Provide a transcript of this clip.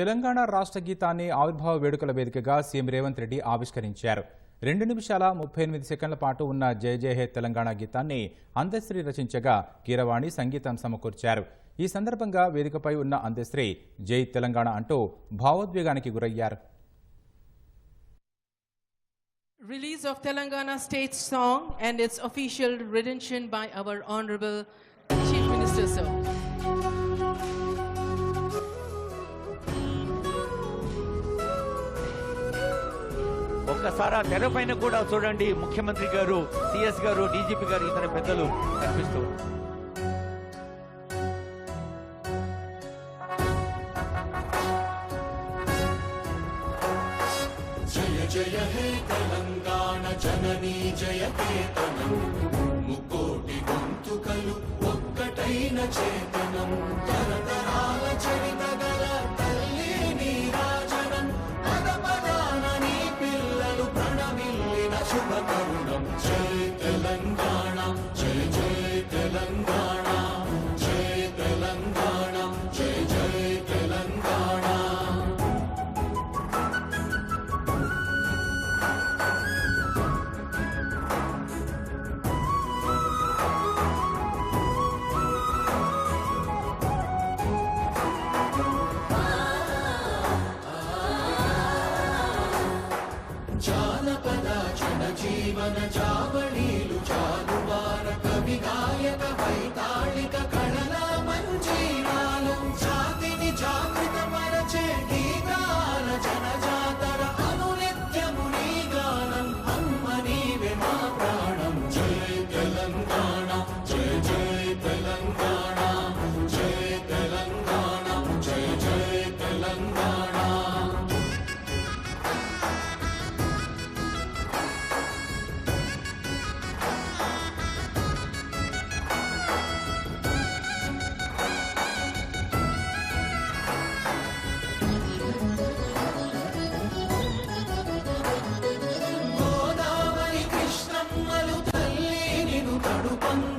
తెలంగాణ రాష్ట్ర గీతాన్ని ఆవిర్భావ వేడుకల వేదికగా సీఎం రేవంత్ రెడ్డి ఆవిష్కరించారు. రెండు నిమిషాల ముప్పై ఎనిమిది సెకండ్ల పాటు ఉన్న జయ జయ హే తెలంగాణ గీతాన్ని అందశ్రీ రచించగా కీరవాణి సంగీతం సమకూర్చారు. ఈ సందర్భంగా వేదికపై ఉన్న అందశ్రీ జై తెలంగాణ అంటూ భావోద్వేగానికి గురయ్యారు. Release of Telangana state song and its official rendition by our Honorable Chief Minister, sir. ఒక్కసారి ఆ తెర పైన కూడా చూడండి. ముఖ్యమంత్రి గారు సిఎస్ గారు డీజీపీ గారు ఇతర పెద్దలు కనిపిస్తూ జయ జయ హే తెలంగాణ జననీ జయ ముక్కోటి గొంతుకలు ఒక్కటైన చేతనం করুণা the job. one